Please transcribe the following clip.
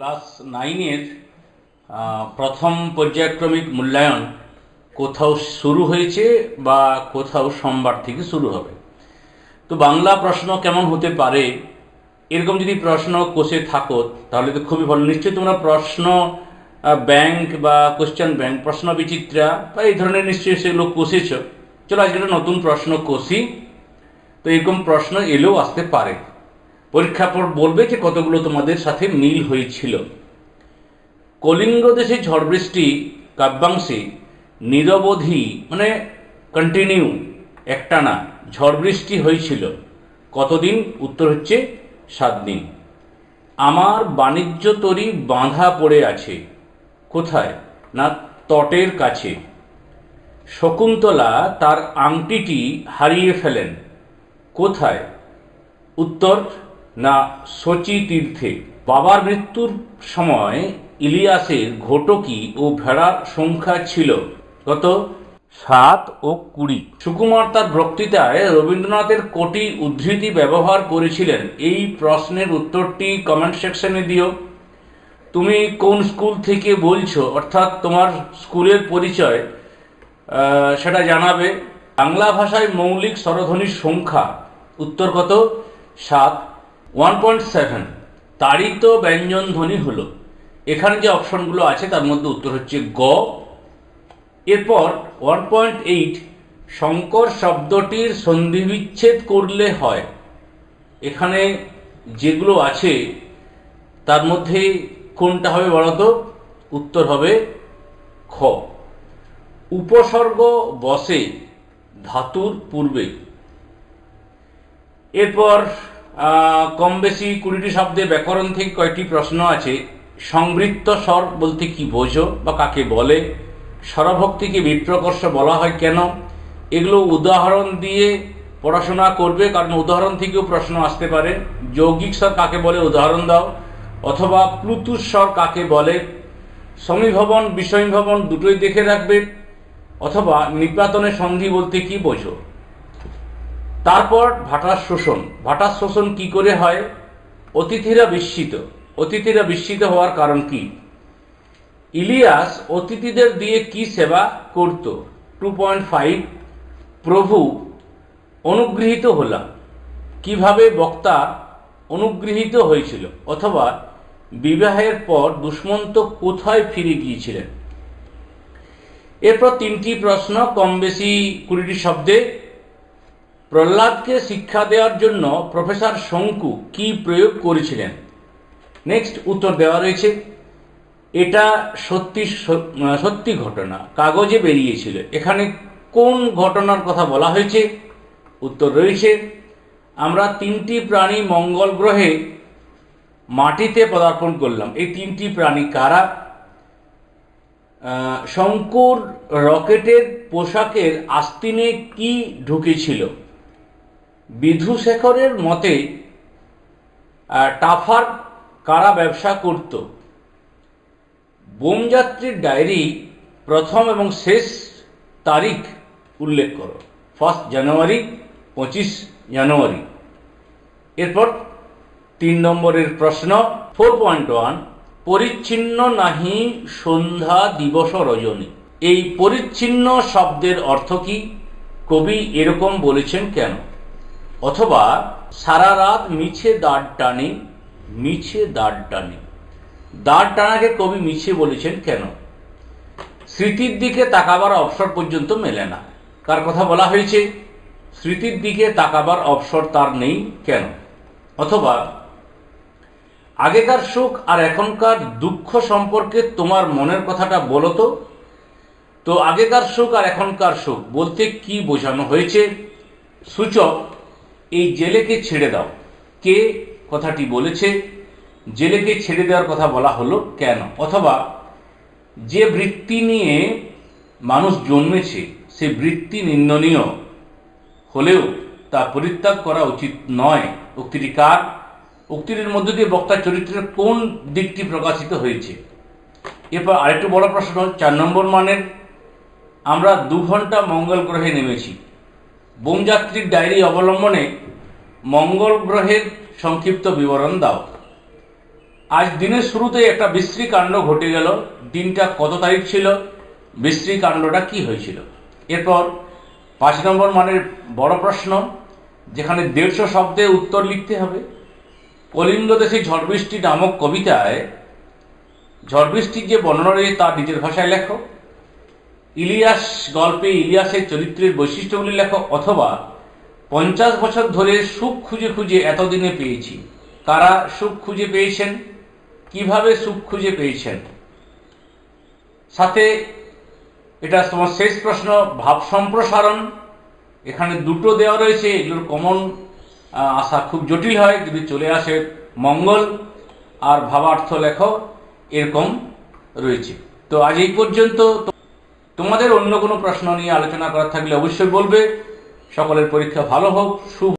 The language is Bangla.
ক্লাস নাইনের প্রথম পর্যায়ক্রমিক মূল্যায়ন কোথাও শুরু হয়েছে বা কোথাও সোমবার থেকে শুরু হবে। তো বাংলা প্রশ্ন কেমন হতে পারে? এরকম যদি প্রশ্ন কোষে থাকো, তাহলে তো খুবই ভালো। নিশ্চয়ই তোমরা প্রশ্ন ব্যাংক বা কোশ্চেন ব্যাংক, প্রশ্ন বিচিত্রা বা এই ধরনের নিশ্চয়ই সেগুলো কষেছ। চলো আজকে একটা নতুন প্রশ্ন কষি। তো এরকম প্রশ্ন এলেও আসতে পারে। পরীক্ষার পর বলবে যে কতগুলো তোমাদের সাথে মিল হয়েছিল। কলিঙ্গ দেশে ঝড় বৃষ্টি, কাব্যাংশে নিরবধি মানে কন্টিনিউ একটানা ঝড় বৃষ্টি হয়েছিল। কতদিন? উত্তর হচ্ছে সাত দিন। আমার বাণিজ্য তরী বাঁধা পড়ে আছে। কোথায়? না তটের কাছে। শকুন্তলা তার আংটিটি হারিয়ে ফেলেন। কোথায়? উত্তর না শচী তীর্থে। বাবার মৃত্যুর সময় ইলিয়াসের ঘটকি ও ভেড়ার সংখ্যা ছিল কত? সাত ও কুড়ি। সুকুমার তার বক্তৃতায় রবীন্দ্রনাথের কোটি উদ্ধৃতি ব্যবহার করেছিলেন। এই প্রশ্নের উত্তরটি কমেন্ট সেকশনে দিও। তুমি কোন স্কুল থেকে বলছো? অর্থাৎ তোমার স্কুলের পরিচয় সেটা জানাবে। বাংলা ভাষায় মৌলিক স্বরধ্বনির সংখ্যা। উত্তর কত? সাত ওয়ান পয়েন্ট সেভেন। তাড়িত ব্যঞ্জন ধ্বনি হলো। এখানে যে অপশনগুলো আছে, তার মধ্যে উত্তর হচ্ছে গ। এরপর ওয়ান পয়েন্ট এইট, শঙ্কর শব্দটির সন্ধিবিচ্ছেদ করলে হয়। এখানে যেগুলো আছে, তার মধ্যে কোনটা হবে বলতো? উত্তর হবে খ। উপসর্গ বসে, ধাতুর পূর্বে। এরপর কম বেশি কুড়িটি শব্দে ব্যাকরণ থেকে কয়েকটি প্রশ্ন আছে। সংবৃত্ত স্বর বলতে কি বোঝো বা কাকে বলে? স্বরভক্তিকে বিপ্রকর্ষ বলা হয় কেন? এগুলো উদাহরণ দিয়ে পড়াশোনা করবে, কারণ উদাহরণ থেকেও প্রশ্ন আসতে পারে। যৌগিক স্বর কাকে বলে, উদাহরণ দাও। অথবা প্লুতুস স্বর কাকে বলে? সমীভবন, বিষমীভবন দুটোই দেখে রাখবে। অথবা নিপাতনের সন্ধি বলতে কি বোঝো? তারপর ভাটার শোষণ। ভাটার শোষণ কি করে হয়? অতিথিরা বিস্মিত। অতিথিরা বিস্মিত হওয়ার কারণ কি? ইলিয়াস অতিথিদের দিয়ে কি সেবা করত? টু পয়েন্ট ফাইভ প্রভু, অনুগৃহীত হলাম। কীভাবে বক্তা অনুগৃহীত হয়েছিল? অথবা বিবাহের পর দুষ্মন্ত কোথায় ফিরে গিয়েছিলেন? এরপর তিনটি প্রশ্ন কম বেশি কুড়িটি শব্দে প্রহ্লাদকে শিক্ষা দেওয়ার জন্য প্রফেসর শঙ্কু কি প্রয়োগ করেছিলেন? নেক্সট উত্তর দেওয়া রয়েছে, এটা সত্যি সত্যি ঘটনা, কাগজে বেরিয়েছিল। এখানে কোন ঘটনার কথা বলা হয়েছে? উত্তর রয়েছে, আমরা তিনটি প্রাণী মঙ্গল গ্রহে মাটিতে পদার্পণ করলাম। এই তিনটি প্রাণী কারা? শঙ্কুর রকেটের পোশাকের আস্তিনে কি ঢুকেছিল? বিধুশেখরের মতে টাফার কারা ব্যবসা করত? বোমযাত্রীর ডায়েরি প্রথম এবং শেষ তারিখ উল্লেখ করো। ফার্স্ট জানুয়ারি, পঁচিশ জানুয়ারি। এরপর তিন নম্বরের প্রশ্ন, ফোর পয়েন্ট ওয়ান, পরিচ্ছিন্ন নাহি সন্ধ্যা দিবস রজনী। এই পরিচ্ছিন্ন শব্দের অর্থ কি? কবি এরকম বলেছেন কেন? অথবা সারা রাত মিছে দাঁড় টানে, মিছে দাঁড় টানে। দাঁড় টানাকে কবি মিছে বলেছেন কেন? স্মৃতির দিকে তাকাবার অবসর পর্যন্ত মেলে না। কার কথা বলা হয়েছে? স্মৃতির দিকে তাকাবার অবসর তার নেই কেন? অথবা, আগেকার সুখ আর এখনকার দুঃখ সম্পর্কে তোমার মনের কথাটা বলো তো। তো আগেকার সুখ আর এখনকার সুখ, বলতে কি বোঝানো হয়েছে? সূচক এই জেলেকে ছেড়ে দাও। কে কথাটি বলেছে? জেলেকে ছেড়ে দেওয়ার কথা বলা হলো কেন? অথবা যে বৃত্তি নিয়ে মানুষ জন্মেছে, সে বৃত্তি নিন্দনীয়। হলেও তা পরিত্যাগ করা উচিত নয়। উক্তিটি কার? উক্তিটির মধ্য দিয়ে বক্তার চরিত্রের কোন দিকটি প্রকাশিত হয়েছে? এরপর আরেকটু বড় প্রশ্ন, চার নম্বর মানের, আমরা দু ঘণ্টা মঙ্গল গ্রহে নেমেছি। বোমযাত্রীর ডায়েরি অবলম্বনে মঙ্গল গ্রহের সংক্ষিপ্ত বিবরণ দাও। আজ দিনের শুরুতে একটা বিশ্রী কাণ্ড ঘটে গেল। দিনটা কত তারিখ ছিল? বিশ্রী কাণ্ডটা কি হয়েছিল? এরপর পাঁচ নম্বর মানের বড় প্রশ্ন, যেখানে দেড়শো শব্দে উত্তর লিখতে হবে। কলিঙ্গ দেশে ঝড় বৃষ্টি নামক কবিতায়, ঝড়বৃষ্টির যে বর্ণনা রয়েছে তা নিজের ভাষায় লেখো। ইলিয়াস গল্পে ইলিয়াসের চরিত্রের বৈশিষ্ট্যগুলি লেখো, অথবা পঞ্চাশ বছর ধরে সুখ খুঁজে খুঁজে এতদিনে পেয়েছি। কারা সুখ খুঁজে পেয়েছেন? কীভাবে সুখ খুঁজে পেয়েছেন? সাথে এটা তোমার শেষ প্রশ্ন, ভাব সম্প্রসারণ। এখানে দুটো দেওয়া রয়েছে, এগুলোর কমন আসা খুব জটিল হয়, যদি চলে আসে মঙ্গল আর ভাবার্থ লেখো, এরকম রয়েছে। তো আজ এই পর্যন্ত তোমাদের অন্য কোনো প্রশ্ন নিয়ে আলোচনা করার থাকলে অবশ্যই বলবে। সকলের পরীক্ষা ভালো হোক, শুভ